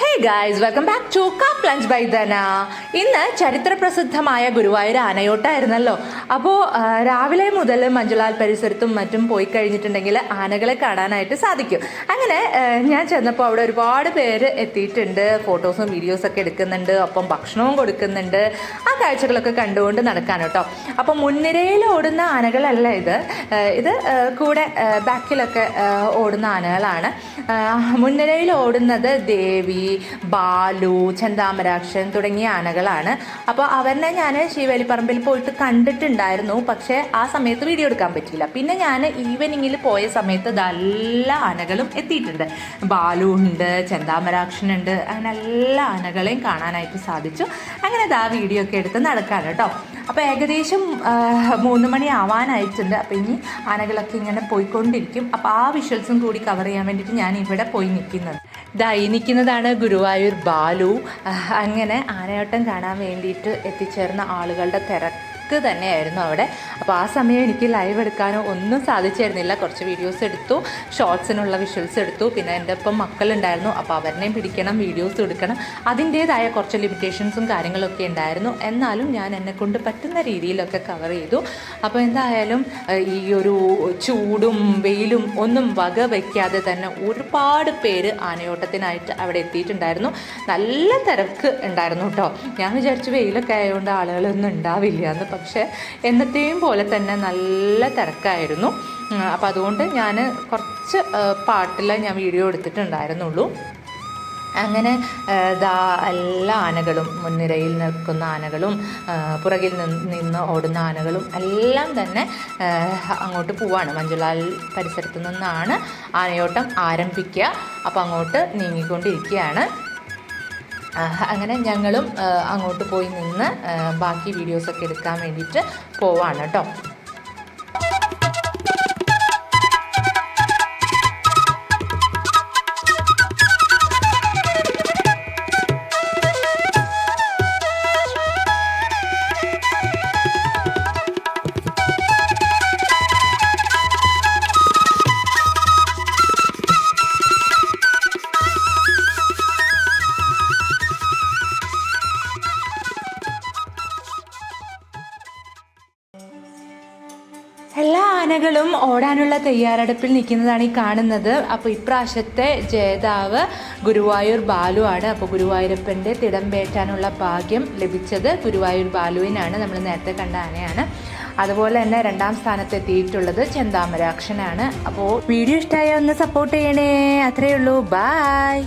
Hey guys welcome back to cup lunch by Dhana ഇന്ന് ചരിത്ര പ്രസിദ്ധമായ ഗുരുവായൂർ ആനയോട്ടായിരുന്നല്ലോ. അപ്പോൾ രാവിലെ മുതൽ മഞ്ജുലാൽ പരിസരത്തും മറ്റും പോയി കഴിഞ്ഞിട്ടുണ്ടെങ്കിൽ ആനകളെ കാണാനായിട്ട് സാധിക്കും. അങ്ങനെ ഞാൻ ചെന്നപ്പോൾ അവിടെ ഒരുപാട് പേര് എത്തിയിട്ടുണ്ട്. ഫോട്ടോസും വീഡിയോസൊക്കെ എടുക്കുന്നുണ്ട്. ഒപ്പം ഭക്ഷണവും കൊടുക്കുന്നുണ്ട്. ആ കാഴ്ചകളൊക്കെ കണ്ടുകൊണ്ട് നടക്കാൻ കേട്ടോ. അപ്പോൾ മുൻനിരയിൽ ഓടുന്ന ആനകളല്ല ഇത്? ഇത് കൂടെ ബാക്കിലൊക്കെ ഓടുന്ന ആനകളാണ്. മുൻനിരയിൽ ഓടുന്നത് ദേവി ബാലു ചന്താമരാക്ഷൻ തുടങ്ങിയ ആനകളാണ്. അപ്പോൾ അവരെ ഞാൻ ശിവലിപ്പറമ്പിൽ പോയിട്ട് കണ്ടിട്ടുണ്ടായിരുന്നു. പക്ഷേ ആ സമയത്ത് വീഡിയോ എടുക്കാൻ പറ്റിയില്ല. പിന്നെ ഞാൻ ഈവനിങ്ങിൽ പോയ സമയത്ത് എല്ലാ ആനകളും എത്തിയിട്ടുണ്ട്. ബാലു ഉണ്ട് ചെന്താമരാക്ഷനുണ്ട് അങ്ങനെ എല്ലാ ആനകളെയും കാണാനായിട്ട് സാധിച്ചു. അങ്ങനെ ആ വീഡിയോ ഒക്കെ എടുത്ത് നടക്കാണ് കേട്ടോ. അപ്പോൾ ഏകദേശം മൂന്ന് മണി ആവാനായിട്ടുണ്ട്. അപ്പോൾ ഇനി ആനകളൊക്കെ ഇങ്ങനെ പോയിക്കൊണ്ടിരിക്കും. അപ്പോൾ ആ വിഷ്വൽസും കൂടി കവർ ചെയ്യാൻ വേണ്ടിയിട്ട് ഞാൻ ഇവിടെ പോയി നിൽക്കുന്നത്. ഇതാ ഈ നിൽക്കുന്നതാണ് ഗുരുവായൂർ ബാലു. അങ്ങനെ ആനയോട്ടം കാണാൻ വേണ്ടിയിട്ട് എത്തിച്ചേർന്ന ആളുകളുടെ തിരക്ക്. തന്നെയായിരുന്നു അവിടെ. അപ്പോൾ ആ സമയം എനിക്ക് ലൈവ് എടുക്കാനോ ഒന്നും സാധിച്ചായിരുന്നില്ല കുറച്ച് വീഡിയോസ് എടുത്തു ഷോർട്സിനുള്ള വിഷ്വൽസ് എടുത്തു. പിന്നെ എന്റെ ഒപ്പം മക്കളുണ്ടായിരുന്നു. അപ്പോൾ അവരെയും പിടിക്കണം വീഡിയോസ് എടുക്കണം. അതിന്റേതായ കുറച്ച് ലിമിറ്റേഷൻസും കാര്യങ്ങളൊക്കെ ഉണ്ടായിരുന്നു. എന്നാലും ഞാൻ എന്നെ കൊണ്ട് പറ്റുന്ന രീതിയിലൊക്കെ കവർ ചെയ്തു. അപ്പോൾ എന്തായാലും ഈ ഒരു ചൂടും വെയിലും ഒന്നും വക വയ്ക്കാതെ തന്നെ ഒരുപാട് പേര് ആനയോട്ടത്തിനായിട്ട് അവിടെ എത്തിയിട്ടുണ്ടായിരുന്നു. നല്ല തിരക്ക് ഉണ്ടായിരുന്നു കേട്ടോ. ഞാൻ വിചാരിച്ചു വെയിലൊക്കെ ആയതുകൊണ്ട് ആളുകളൊന്നും ഉണ്ടാവില്ല എന്ന്. പക്ഷേ എന്നത്തെയും പോലെ തന്നെ നല്ല തിരക്കായിരുന്നു. അപ്പോൾ അതുകൊണ്ട് ഞാൻ കുറച്ച് പാട്ടിൽ ഞാൻ വീഡിയോ എടുത്തിട്ടുണ്ടായിരുന്നുള്ളൂ. അങ്ങനെ ദാ എല്ലാ ആനകളും മുൻനിരയിൽ നിൽക്കുന്ന ആനകളും പുറകിൽ നിന്ന് ഓടുന്ന ആനകളും എല്ലാം തന്നെ അങ്ങോട്ട് പോവാണ്. മഞ്ജുലാൽ പരിസരത്തു നിന്നാണ് ആനയോട്ടം ആരംഭിക്കുക. അപ്പോൾ അങ്ങോട്ട് നീങ്ങിക്കൊണ്ടിരിക്കുകയാണ്. അങ്ങനെ ഞങ്ങളും അങ്ങോട്ട് പോയി നിന്ന് ബാക്കി വീഡിയോസൊക്കെ എടുക്കാൻ വേണ്ടിയിട്ട് പോവാണ് കേട്ടോ. എല്ലാ ആനകളും ഓടാനുള്ള തയ്യാറെടുപ്പിൽ നിൽക്കുന്നതാണ് ഈ കാണുന്നത്. അപ്പോൾ ഇപ്രാവശ്യത്തെ ജേതാവ് ഗുരുവായൂർ ബാലു ആണ്. അപ്പോൾ ഗുരുവായൂരപ്പന്റെ തിടമ്പേറ്റാനുള്ള ഭാഗ്യം ലഭിച്ചത് ഗുരുവായൂർ ബാലുവിനാണ്. നമ്മൾ നേരത്തെ കണ്ട ആനയാണ്. അതുപോലെ തന്നെ രണ്ടാം സ്ഥാനത്ത് എത്തിയിട്ടുള്ളത് ചെന്താമരാക്ഷനാണ്. അപ്പോൾ വീഡിയോ ഇഷ്ടമായ ഒന്ന് സപ്പോർട്ട് ചെയ്യണേ. അത്രയേ ഉള്ളൂ. ബായ്